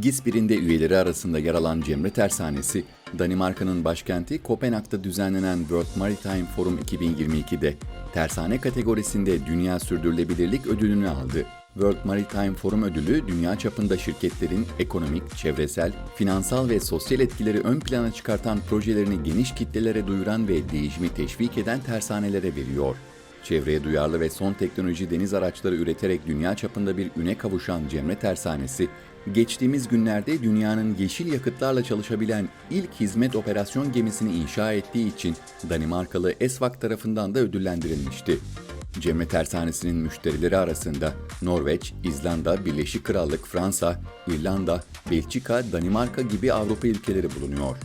GİS1'inde üyeleri arasında yer alan Cemre Tersanesi, Danimarka'nın başkenti Kopenhag'da düzenlenen World Maritime Forum 2022'de tersane kategorisinde Dünya Sürdürülebilirlik Ödülünü aldı. World Maritime Forum ödülü dünya çapında şirketlerin ekonomik, çevresel, finansal ve sosyal etkileri ön plana çıkartan projelerini geniş kitlelere duyuran ve değişimi teşvik eden tersanelere veriyor. Çevreye duyarlı ve son teknoloji deniz araçları üreterek dünya çapında bir üne kavuşan Cemre Tersanesi, geçtiğimiz günlerde dünyanın yeşil yakıtlarla çalışabilen ilk hizmet operasyon gemisini inşa ettiği için Danimarkalı Esvak tarafından da ödüllendirilmişti. Cemre Tersanesi'nin müşterileri arasında Norveç, İzlanda, Birleşik Krallık, Fransa, İrlanda, Belçika, Danimarka gibi Avrupa ülkeleri bulunuyor.